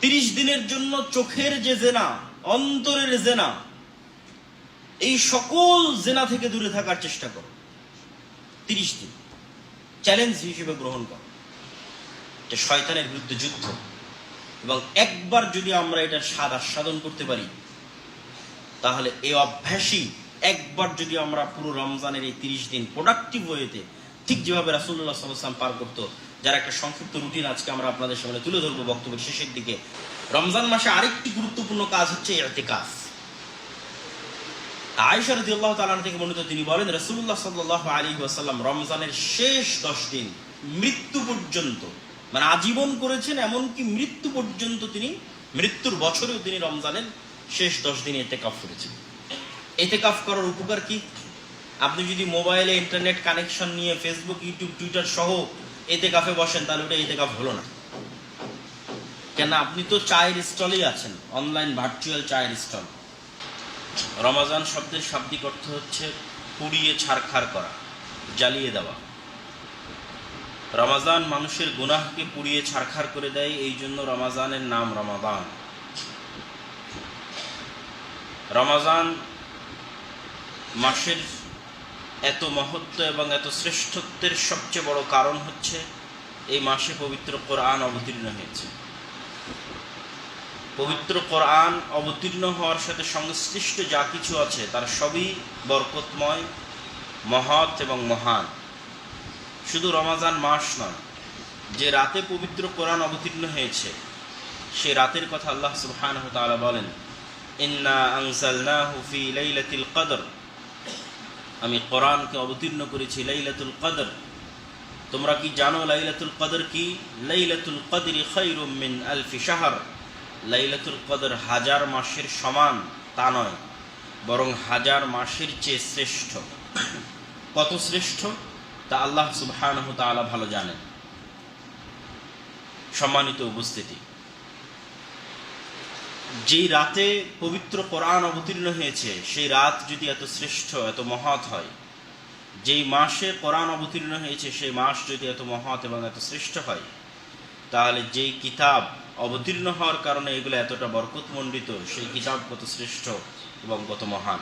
তিরিশ দিনের জন্য চোখের যে জেনা, অন্তরের জেনা, এই সকল জেনা থেকে দূরে থাকার চেষ্টা করো। তিরিশ দিন। চ্যালেঞ্জ হিসেবে গ্রহণ করো। যে শয়তানের বিরুদ্ধে যুদ্ধ। এবং একবার যদি আমরা এটার স্বাদ আস্বাদন করতে পারি, তাহলে এই অভ্যাসই একবার যদি আমরা পুরো রমজানের এই তিরিশ দিন প্রোডাক্টিভ ওয়েতে ঠিক যেভাবে রাসুল্লাহ সাল্লাম পার করতো যার একটা সংক্ষিপ্ত রুটিন আজকে আমরা আপনাদের সামনে তুলে ধরবো বক্তব্যের শেষের দিকে। রমজান মাসে আরেকটি গুরুত্বপূর্ণ কাজ হচ্ছে এতেকাফ। আয়সা রদি তালান থেকে মনোনীত তিনি বলেন রসুল্লাহ সাল্লাহ আলী ওয়াসাল্লাম রমজানের শেষ দশ দিন মৃত্যু পর্যন্ত মানে আজীবন করেছেন এমনকি মৃত্যু পর্যন্ত তিনি, মৃত্যুর বছরেও তিনি রমজানের শেষ দশ দিন এতে কাফ করেছেন। এতে কাফ করার উপকার কি? আপনি যদি মোবাইলে ইন্টারনেট কানেকশন নিয়ে ফেসবুক ইউটিউব টুইটার সহ এতে কাফে বসেন, তাহলে ওটা এতে কাফ হলো না। কেন আপনি তো চায়ের স্টলেই আছেন অনলাইন ভার্চুয়াল চায়ের স্টল। রমাজান শব্দের শাব্দিক অর্থ হচ্ছে পুড়িয়ে ছারখার করা, জ্বালিয়ে দেওয়া। রমাজান মানুষের গুনাহকে পুড়িয়ে ছারখার করে দেয়, এই জন্য রমাজানের নাম রমাদান। রমাজান মাসের এত মহত্ব এবং এত শ্রেষ্ঠত্বের সবচেয়ে বড় কারণ হচ্ছে এই মাসে পবিত্র কোরআন অবতীর্ণ হয়েছে। পবিত্র কোরআন অবতীর্ণ হওয়ার সাথে সংশ্লিষ্ট যা কিছু আছে, তার সবই বরকতময়, মহৎ এবং মহান। শুধু রমাজান মাস নয়, যে রাতে পবিত্র কোরআন অবতীর্ণ হয়েছে, সে রাতের কথা আল্লাহ তাআলা বলেন, ইন্না আনজালনাহু ফি লাইলাতিল কদর। আমি কোরআনকে অবতীর্ণ করেছি, লাইলাতুল কদর। তোমরা কি জানো লাইলাতুল কদর কি? লাইলাতুল কদরি মিন আলফি শাহর। লাইলাতুল কদর হাজার মাসের সমান, তা নয়, বরং হাজার মাসের চেয়ে শ্রেষ্ঠ। কত শ্রেষ্ঠ? তা আল্লাহ সুবহানাহু তাআলা ভালো জানেন। সম্মানিত উপস্থিতি। যেই রাতে পবিত্র কোরআন অবতীর্ণ হয়েছে, সেই রাত যদি এত শ্রেষ্ঠ, এত মহৎ হয়, যেই মাসে কোরআন অবতীর্ণ হয়েছে, সেই মাস যদি এত মহৎ এবং এত শ্রেষ্ঠ হয়, তাহলে যেই কিতাব অবতীর্ণ হওয়ার কারণে এগুলো এতটা বরকতমণ্ডিত, সেই কিতাব কত শ্রেষ্ঠ এবং কত মহান।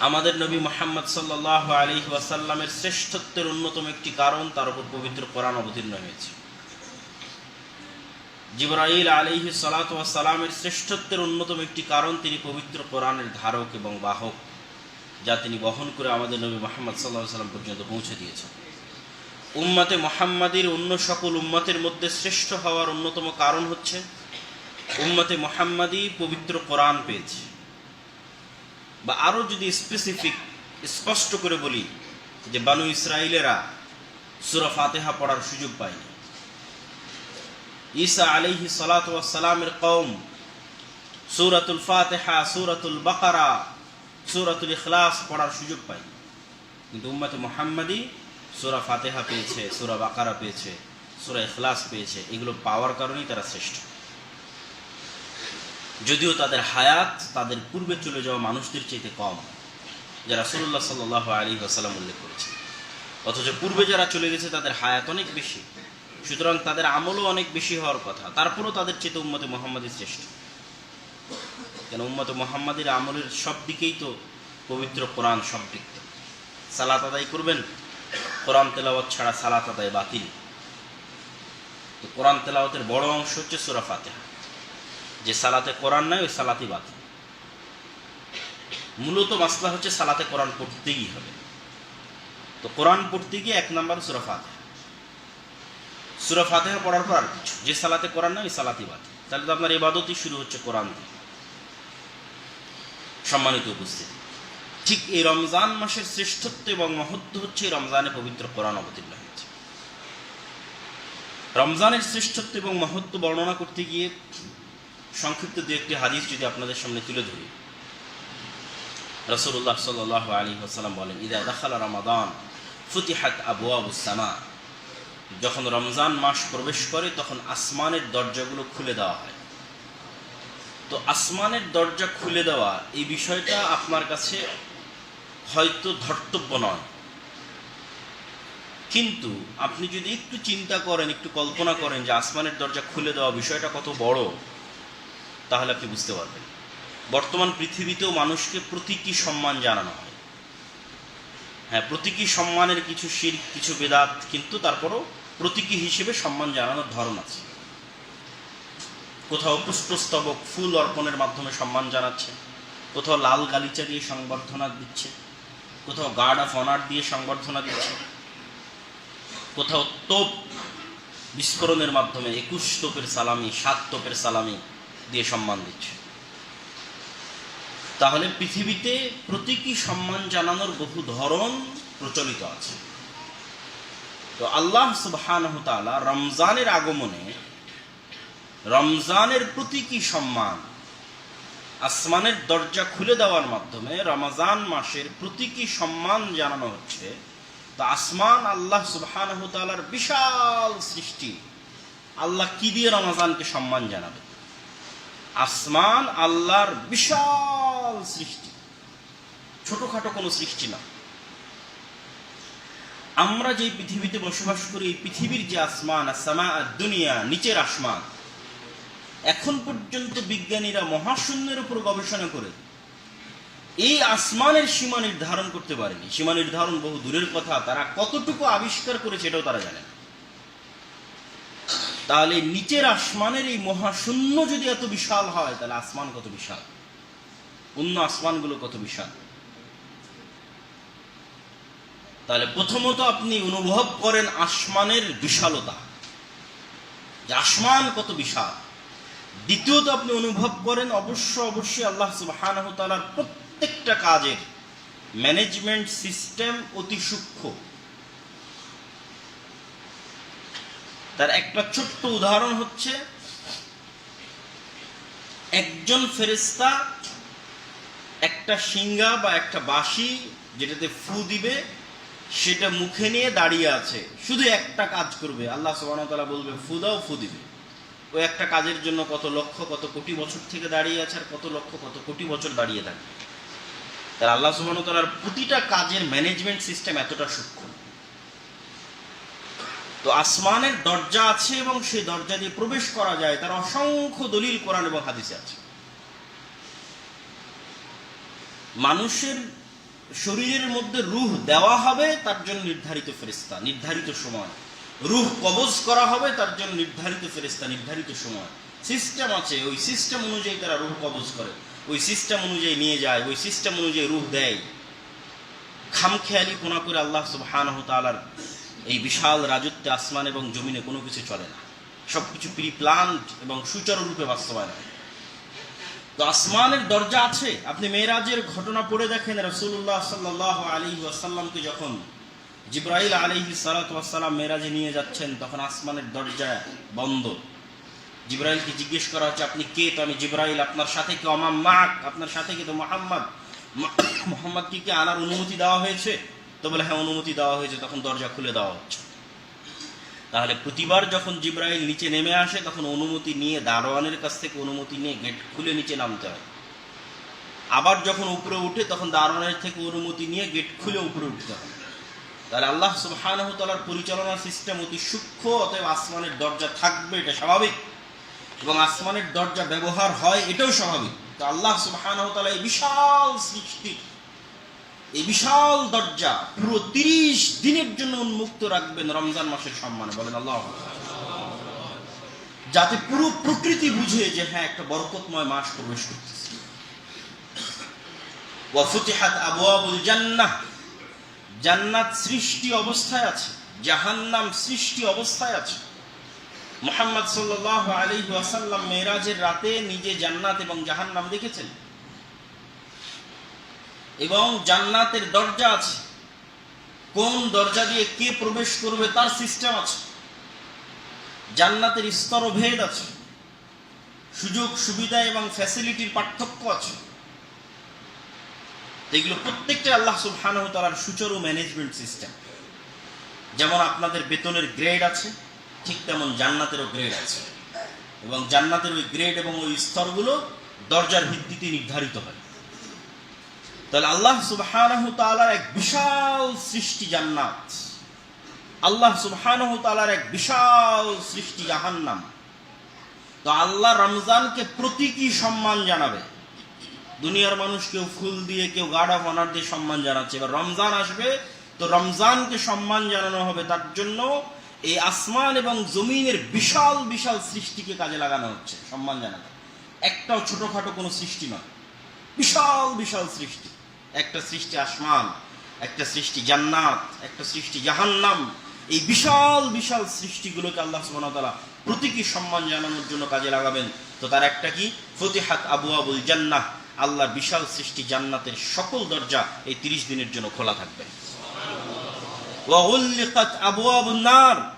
আমাদের নবী মোহাম্মদ সাল্লাহ আলী ওয়াসাল্লামের শ্রেষ্ঠত্বের অন্যতম একটি কারণ, তার উপর পবিত্র কোরআন অবতীর্ণ হয়েছে। জিবরাইল আলিহি সালাতামের শ্রেষ্ঠত্বের অন্যতম একটি কারণ তিনি পবিত্র কোরআনের ধারক এবং বাহক, যা তিনি বহন করে আমাদের নবী মোহাম্মদ সাল্লাহ সাল্লাম পর্যন্ত পৌঁছে দিয়েছেন। উম্মাতে মোহাম্মদীর অন্য সকল উম্মাতের মধ্যে শ্রেষ্ঠ হওয়ার অন্যতম কারণ হচ্ছে, উম্মাতে মোহাম্মাদি পবিত্র কোরআন পেয়েছে। বা আরও যদি স্পেসিফিক স্পষ্ট করে বলি যে বানু ইসরায়েলেরা সুরা ফাতেহা পড়ার সুযোগ পায়নি। ঈসা আলিহি সালাতামের কৌম সুরাতুল ফাতেহা, সুরাতুল বাকারা, সুরাতুল ইখলাস পড়ার সুযোগ পায়নি কিন্তু উম্মাতে মোহাম্মদী সুরা ফাতেহা পেয়েছে, সুরা বাকারা পেয়েছে, সুরা ইখলাস পেয়েছে, এগুলো পাওয়ার কারণেই তারা শ্রেষ্ঠ। যদিও তাদের হায়াত তাদের পূর্বে চলে যাওয়া মানুষদের চাইতে কম যারা সুল্লাহ সাল্লাহ আলী আসালাম উল্লেখ করেছে অথচ পূর্বে যারা চলে গেছে তাদের হায়াত অনেক বেশি। সুতরাং তাদের আমলও অনেক বেশি হওয়ার কথা। তারপরেও তাদের চেতে উম্মতে মোহাম্মদী শ্রেষ্ঠ। কেন উম্মতে মোহাম্মদের আমলের সব দিকেই তো পবিত্র কোরআন সম্পৃক্ত। সালাত আদায় করবেন, কোরআন তেলাওয়াত ছাড়া সালাত আদায় বাতিল। তো কোরআন তেলাওয়াতের বড় অংশ হচ্ছে সুরা ফাতেহা। যে সালাতে কোরআন নাই, ওই সালাতি বাতিল। মূলত মাসলা হচ্ছে সালাতে কোরআন পড়তেই হবে। তো কোরআন পড়তে গিয়ে এক নাম্বার সুরা সুরা ফাতেহা পড়ার পর যে সালাতে কোরআন নাই, ওই সালাতি বাতিল তাহলে তো আপনার ইবাদতই শুরু হচ্ছে কোরআন দিয়ে। সম্মানিত উপস্থিতি। ঠিক এই রমজান মাসের শ্রেষ্ঠত্ব এবং মহত্ব হচ্ছে রমজানে পবিত্র কোরআন অবতীর্ণ হয়েছে। রমজানের শ্রেষ্ঠত্ব এবং মহত্ব বর্ণনা করতে গিয়ে সংক্ষিপ্ত দু একটি হাদিস যদি আপনাদের সামনে তুলে ধরি। রসুল্লাহ সাল আলী আসালাম বলেন, ইদা দাখালা রমাদান, ফুতিহাত আবু আবুসামা যখন রমজান মাস প্রবেশ করে, তখন আসমানের দরজাগুলো খুলে দেওয়া হয়। তো আসমানের দরজা খুলে দেওয়া এই বিষয়টা আপনার কাছে হয়তো ধর্তব্য নয়। কিন্তু আপনি যদি একটু চিন্তা করেন, একটু কল্পনা করেন যে আসমানের দরজা খুলে দেওয়া বিষয়টা কত বড়, তাহলে আপনি বুঝতে পারবেন। বর্তমান পৃথিবীতেও মানুষকে প্রতীকী সম্মান জানানো হয়। হ্যাঁ প্রতীকী সম্মানের কিছু শির, কিছু বেদাত কিন্তু তারপরও প্রতীকী হিসেবে সম্মান জানানোর ধরন আছে। কোথাও পুষ্পস্তবক ফুল অর্পণের মাধ্যমে সম্মান জানাচ্ছে, কোথাও লাল গালিচা দিয়ে সংবর্ধনা দিচ্ছে, কোথাও গার্ড অফ অনার দিয়ে সংবর্ধনা দিচ্ছে, কোথাও তোপ বিস্ফোরণের মাধ্যমে একুশ তোপের সালামি, সাত তোপের সালামি দিয়ে সম্মান দিচ্ছে। তাহলে পৃথিবীতে প্রতীকী সম্মান জানানোর বহু ধরন প্রচলিত আছে। তো আল্লাহ সুবহানাহ রমজানের আগমনে রমজানের প্রতীকী সম্মান? আসমানের দরজা খুলে দেওয়ার মাধ্যমে রমজান মাসের প্রতীকী সম্মান জানানো হচ্ছে? তো আসমান আল্লাহ সুবহানাহু বিশাল সৃষ্টি। আল্লাহ কি দিয়ে রমজানকে সম্মান জানাবে? আসমান আল্লাহর বিশাল সৃষ্টি। ছোটখাটো কোনো সৃষ্টি না। আমরা যে পৃথিবীতে বসবাস করি, এই পৃথিবীর যে আসমান আসামা দুনিয়া, নিচের আসমান, এখন পর্যন্ত বিজ্ঞানীরা মহাশূন্যের উপর গবেষণা করে এই আসমানের সীমা নির্ধারণ করতে পারেনি। সীমা নির্ধারণ বহু দূরের কথা, তারা কতটুকু আবিষ্কার করেছে এটাও তারা জানে তাহলে নিচের আসমানের এই মহাশূন্য যদি এত বিশাল হয়, তাহলে আসমান কত বিশাল? অন্য আসমানগুলো কত বিশাল? তাহলে প্রথমত আপনি অনুভব করেন আসমানের বিশালতা। যে আসমান কত বিশাল। দ্বিতীয়ত আপনি অনুভব করেন অবশ্য অবশ্যই আল্লাহ তাআলার প্রত্যেকটা কাজের ম্যানেজমেন্ট সিস্টেম অতি সূক্ষ্ম। তার একটা ছোট্ট উদাহরণ হচ্ছে, একজন ফেরেস্তা একটা সিঙ্গা বা একটা বাঁশি যেটাতে ফু দিবে সেটা মুখে নিয়ে দাঁড়িয়ে আছে। শুধু একটা কাজ করবে। আল্লাহ সুবহানাহু বলবে, ফু দাও, ফু দিবে। ওই একটা কাজের জন্য কত লক্ষ, কত কোটি বছর থেকে দাঁড়িয়ে আছে আর কত লক্ষ, কত কোটি বছর দাঁড়িয়ে থাকে। তার আল্লাহ সুবহানাহু প্রতিটা কাজের ম্যানেজমেন্ট সিস্টেম এতটা সূক্ষ্ম। তো আসমানের দরজা আছে এবং সেই দরজা দিয়ে প্রবেশ করা যায়। তার অসংখ্য দলিল কোরআন এবং হাদিসে আছে। মানুষের শরীরের মধ্যে রুহ দেওয়া হবে, তার জন্য নির্ধারিত ফেরিস্তা নির্ধারিত সময়। রুহ কবজ করা হবে, তার জন্য নির্ধারিত ফেরিস্তা নির্ধারিত সময়। সিস্টেম আছে, ওই সিস্টেম অনুযায়ী তারা রুহ কবজ করে। ওই সিস্টেম অনুযায়ী নিয়ে যায়, ওই সিস্টেম অনুযায়ী রুহ দেয়। খামখেয়ালি কোনা করে আল্লাহ সুবহানাহু তাআলার এই বিশাল রাজত্বে আসমান এবং জমিনে কোনো কিছু চলে না। সব কিছু প্রি প্লান্ট এবং সুচারুরূপে বাস্তবায়ন হয়। তো আসমানের দরজা আছে। আপনি মেয়েরাজের ঘটনা পড়ে দেখেন রসুল্লাহ সাল্লাহ আলী ওয়াসাল্লামকে যখন জিব্রাইল আলিহি সালাতাম মেয়েরাজে নিয়ে যাচ্ছেন, তখন আসমানের দরজা বন্ধ। জিব্রাইলকে জিজ্ঞেস করা হচ্ছে, আপনি কে? তো আমি জিব্রাইল, আপনার সাথে কি অমাম্মাক আপনার সাথে কি তো মোহাম্মদ? মোহাম্মদ কি কি আনার অনুমতি দেওয়া হয়েছে? তো বলে হ্যাঁ অনুমতি দেওয়া হয়েছে। তখন দরজা খুলে দেওয়া হচ্ছে। তাহলে প্রতিবার যখন জিব্রাইল নিচে নেমে আসে, তখন অনুমতি নিয়ে, দারোয়ানের কাছ থেকে অনুমতি নিয়ে গেট খুলে নিচে নামতে হয়। আবার যখন উপরে উঠে, তখন দারোয়ানের থেকে অনুমতি নিয়ে গেট খুলে উপরে উঠতে হয়। তাহলে আল্লাহ সুবহানাহু তাআলার পরিচালনা সিস্টেম অতি সূক্ষ্ম, অতএব আসমানের দরজা থাকবে, এটা স্বাভাবিক। এবং আসমানের দরজা ব্যবহার হয়, এটাও স্বাভাবিক। তো আল্লাহ সুবহানাহু তাআলা এই বিশাল সৃষ্টি এই বিশাল দরজা পুরো তিরিশ দিনের জন্য উন্মুক্ত রাখবেন রমজান মাসের সম্মানে, বলেন আল্লাহ যাতে পুরো প্রকৃতি বুঝে যে হ্যাঁ একটা বরকতময় মাস প্রবেশ করতেছে। ওয়াফুতিহাত আবওয়াবুল জান্নাহ। জান্নাত সৃষ্টি অবস্থায় আছে, জাহান্নাম সৃষ্টি অবস্থায় আছে। মোহাম্মদ সাল্লাল্লাহু আলাইহি ওয়াসাল্লাম মেরাজের রাতে নিজে জান্নাত এবং জাহান্নাম দেখেছেন? এবং জান্নাতের দরজা আছে। কোন দরজা দিয়ে কে প্রবেশ করবে তার সিস্টেম আছে। জান্নাতের স্তরভেদ আছে। সুযোগ, সুবিধা এবং ফ্যাসিলিটির পার্থক্য আছে। এগুলো প্রত্যেকটা আল্লাহ সুবহানাহু তাআলার সুচারু ম্যানেজমেন্ট সিস্টেম যেমন আপনাদের বেতনের গ্রেড আছে, ঠিক তেমন জান্নাতেরও গ্রেড আছে। এবং জান্নাতের ওই গ্রেড এবং ওই স্তরগুলো দরজার ভিত্তিতে নির্ধারিত হয়। তাহলে আল্লাহ তাআলার এক বিশাল সৃষ্টি জান্নাত। আল্লাহ তাআলার এক বিশাল সৃষ্টি জাহান্নাম। তো আল্লাহ রমজানকে প্রতীকী সম্মান জানাবে। দুনিয়ার মানুষ কেউ ফুল দিয়ে, কেউ গার্ড অফ অনার দিয়ে সম্মান জানাচ্ছে। এবার রমজান আসবে, তো রমজানকে সম্মান জানানো হবে তার জন্য এই আসমান এবং জমিনের বিশাল বিশাল সৃষ্টিকে কাজে লাগানো হচ্ছে, সম্মান জানাতে একটাও ছোটখাটো কোনো সৃষ্টি নয়। বিশাল বিশাল সৃষ্টি। একটা সৃষ্টি আসমান, একটা সৃষ্টি জান্নাত, একটা সৃষ্টি জাহান্নাম। এই বিশাল বিশাল সৃষ্টিগুলোকে আল্লাহ সুবহানাহু প্রতীকী সম্মান জানানোর জন্য কাজে লাগাবেন। তো তার একটা কি? ফতিহাত আবু আবুল জান্নাহ। আল্লাহর বিশাল সৃষ্টি জান্নাতের সকল দরজা এই তিরিশ দিনের জন্য খোলা থাকবে। নার।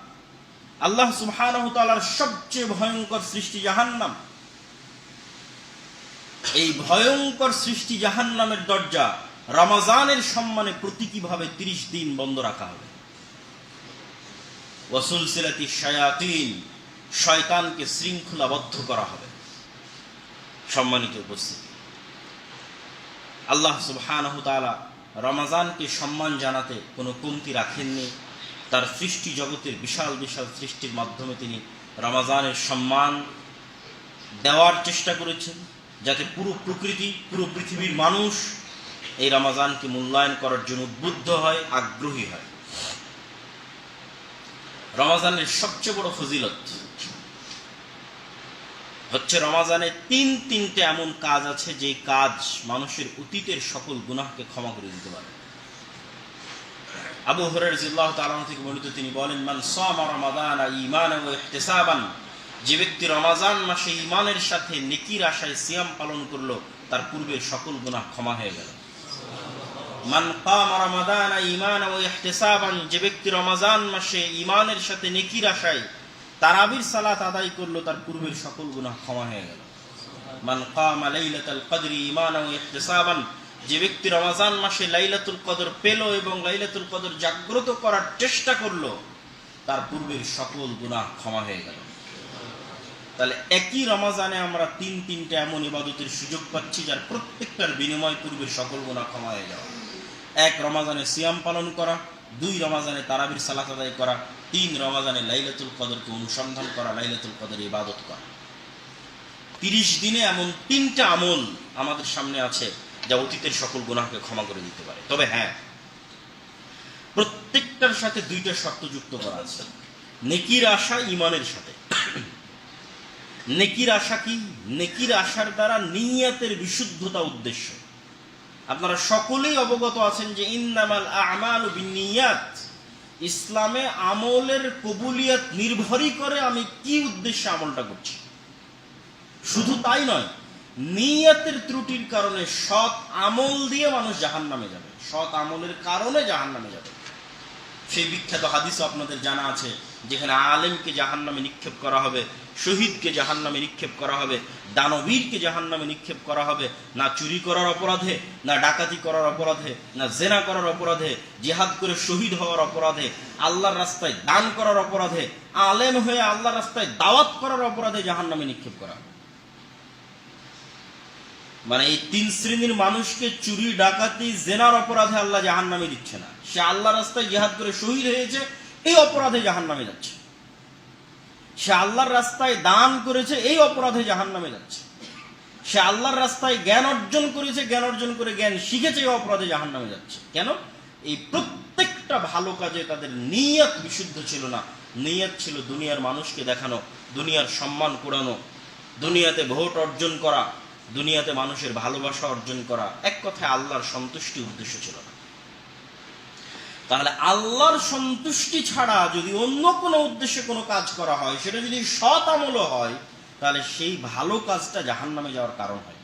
আল্লাহ সুবহানাহু তাআলার সবচেয়ে ভয়ঙ্কর সৃষ্টি জাহান্নাম। এই ভয়ঙ্কর সৃষ্টি জাহান্নামের দরজা রমাজানের সম্মানে প্রতীকীভাবে তিরিশ দিন বন্ধ রাখা হবে। ওয়াসুল সিলাতি শায়াতিন, শয়তানকে শৃঙ্খলাবদ্ধ করা হবে। সম্মানিত উপস্থিতি, আল্লাহ সুবহানাহু রমাজানকে সম্মান জানাতে কোনো কমতি রাখেননি। তার সৃষ্টি জগতের বিশাল বিশাল সৃষ্টির মাধ্যমে তিনি রমাজানের সম্মান দেওয়ার চেষ্টা করেছেন। যাতে পুরো প্রকৃতি, পুরো পৃথিবীর মানুষ এই রমাজানকে মূল্যায়ন করার জন্য উদ্বুদ্ধ হয়, আগ্রহী হয়। রমাজানের সবচেয়ে বড় ফজিলত হচ্ছে রমাজানে তিন তিনটে এমন কাজ আছে যে কাজ মানুষের অতীতের সকল গুনাহকে ক্ষমা করে দিতে পারে। আবু হরের জিল্লাহ তালাম থেকে বর্ণিত তিনি বলেন, মান সামা রমাদান ইমান ও ইহতিসাবান যে ব্যক্তি রমাজান মাসে ইমানের সাথে নেকির আশায় সিয়াম পালন করল, তার পূর্বের সকল গুনাহ ক্ষমা হয়ে গেল। মান কাম রমাদান ঈমান ও ইহতিসাবান, যে ব্যক্তি রমাজান মাসে ঈমানের সাথে নেকির আশায় তারাবির সালাত আদায় করল, তার পূর্বের সকল গুনাহ ক্ষমা হয়ে গেল। মান কাম লাইলাতুল কদরি ঈমান ও ইহতিসাবান, যে ব্যক্তি রমাজান মাসে লাইলাতুল কদর পেল এবং লাইলাতুল কদর জাগ্রত করার চেষ্টা করল, তার পূর্বের সকল গুনাহ ক্ষমা হয়ে গেল। তাহলে একই রমাজানে আমরা তিন তিনটে এমন ইবাদতের সুযোগ পাচ্ছি যার প্রত্যেকটার বিনিময় পূর্বে সকল গুনাহ ক্ষমা হয়ে যাওয়া। এক, রমাজানে সিয়াম পালন করা। দুই, রমাজানে তারাবির সালাত আদায় করা। তিন, রমাজানে লাইলাতুল কদরকে অনুসন্ধান করা, লাইলাতুল কদর ইবাদত করা। তিরিশ দিনে এমন তিনটা আমল আমাদের সামনে আছে যা অতীতের সকল গুনাহকে ক্ষমা করে দিতে পারে। তবে হ্যাঁ প্রত্যেকটার সাথে দুইটা শর্ত যুক্ত করা আছে। নেকির আশা ইমানের সাথে। নেকির আশা কি? নেকির আশার দ্বারা নিয়াতের বিশুদ্ধতা উদ্দেশ্য। আপনারা সকলেই অবগত আছেন যে ইন্নামাল আমাল বিনিয়াত। ইসলামে আমলের কবুলিয়াত নির্ভরই করে আমি কি উদ্দেশ্যে আমলটা করছি। শুধু তাই নয়, নিয়াতের ত্রুটির কারণে সৎ আমল দিয়ে মানুষ জাহান নামে যাবে। সৎ আমলের কারণে জাহান নামে যাবে। সেই বিখ্যাত হাদিসও আপনাদের জানা আছে যেখানে আলেমকে জাহান নামে নিক্ষেপ করা হবে, শহীদকে জাহান নামে নিক্ষেপ করা হবে, দানবীরকে জাহান নামে নিক্ষেপ করা হবে, না চুরি করার অপরাধে, না ডাকাতি করার অপরাধে, না জেনা করার অপরাধে, জিহাদ করে শহীদ হওয়ার অপরাধে, আল্লাহর রাস্তায় দান করার অপরাধে, আলেম হয়ে আল্লাহর রাস্তায় দাওয়াত করার অপরাধে জাহান নামে নিক্ষেপ করা। মানে এই তিন শ্রেণির মানুষকে চুরি, ডাকাতি, জেনার অপরাধে আল্লাহ জাহান নামে দিচ্ছে না। সে আল্লাহ রাস্তায় জেহাদ করে শহীদ হয়েছে এই অপরাধে জাহান নামে যাচ্ছে। সে আল্লাহর রাস্তায় দান করেছে, এই অপরাধে জাহান নামে যাচ্ছে। সে আল্লাহর রাস্তায় জ্ঞান অর্জন করেছে, জ্ঞান অর্জন করে জ্ঞান শিখেছে, এই অপরাধে জাহান নামে যাচ্ছে। কেন? এই প্রত্যেকটা ভালো কাজে তাদের নিয়ত বিশুদ্ধ ছিল না। নিয়ত ছিল দুনিয়ার মানুষকে দেখানো, দুনিয়ার সম্মান কুড়ানো, দুনিয়াতে ভোট অর্জন করা, দুনিয়াতে মানুষের ভালোবাসা অর্জন করা। এক কথায় আল্লাহর সন্তুষ্টি উদ্দেশ্য ছিল না। তাহলে আল্লাহর সন্তুষ্টি ছাড়া যদি অন্য কোনো উদ্দেশ্যে কোনো কাজ করা হয়, সেটা যদি সৎ আমলও হয়, তাহলে সেই ভালো কাজটা জাহান নামে যাওয়ার কারণ হয়।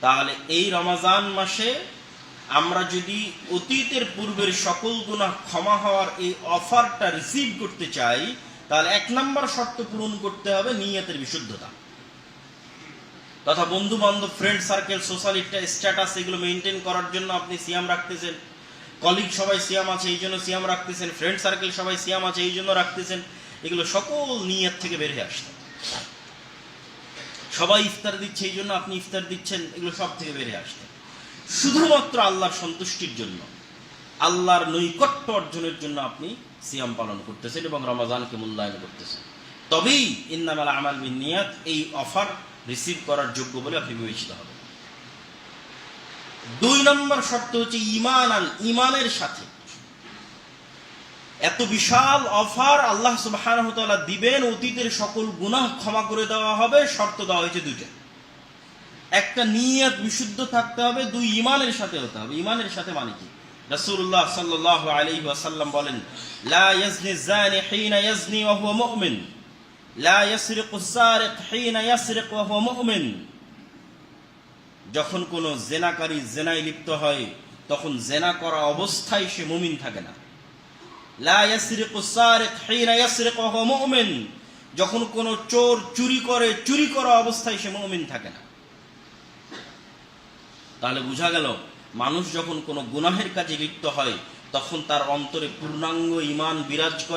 তাহলে এই রমাজান মাসে আমরা যদি অতীতের পূর্বের সকল গুণা ক্ষমা হওয়ার এই অফারটা রিসিভ করতে চাই, তাহলে এক নম্বর শর্ত পূরণ করতে হবে নিয়তের বিশুদ্ধতা। তথা বন্ধু বান্ধব ফ্রেন্ড সার্কেল সোশ্যাল স্ট্যাটাস এগুলো মেনটেন করার জন্য আপনি সিয়াম রাখতেছেন। কলিগ সবাই সিয়াম আছে, এই জন্য সিয়াম রাখতেছেন ফ্রেন্ড সার্কেল সবাই সিয়াম আছে, এই জন্য রাখতেছেন। এগুলো সকল নিয়ত থেকে বের হয়ে আসতে সবাই ইফতার দিচ্ছে, এই জন্য আপনি ইফতার দিচ্ছেন, এগুলো সব থেকে বের হয়ে আসতে শুধুমাত্র আল্লাহর সন্তুষ্টির জন্য, আল্লাহর নৈকট্য অর্জনের জন্য আপনি সিয়াম পালন করতেছেন এবং রমাজানকে মূল্যায়ন করতেছেন। তবেই ইন্নামাল আমাল বিন নিয়াত, এই অফার রিসিভ করার যোগ্য বলে আপনি বিবেচিত হবে দুই নম্বর শর্ত হচ্ছে ইমান আন ইমানের সাথে। এত বিশাল অফার আল্লাহ সুবহানাহু ওয়া তাআলা দিবেন, অতীতের সকল গুনাহ ক্ষমা করে দেওয়া হবে, শর্ত দেওয়া হয়েছে দুইটা। একটা নিয়ত বিশুদ্ধ থাকতে হবে, দুই ইমানের সাথে হতে হবে। ইমানের সাথে মানে কি? রাসূলুল্লাহ সাল্লাল্লাহু আলাইহি ওয়াসাল্লাম বলেন, লা ইয়াজনি যানি হিনা ইয়াজনি ওয়া হুয়া মুমিন লা ইয়াসরিকু সারিক হিনা ইয়াসরিক ওয়া হুয়া মুমিন যখন কোনো জেনাকারী জেনায় লিপ্ত হয়, তখন জেনা করা অবস্থায় সে মুমিন থাকে না। যখন কোনো চোর চুরি করে, চুরি করা অবস্থায় সে মুমিন থাকে না। তাহলে বোঝা গেল, মানুষ যখন কোনো গুনাহের কাজে লিপ্ত হয়, তখন তার অন্তরে পূর্ণাঙ্গ ইমান বিরাজ করে।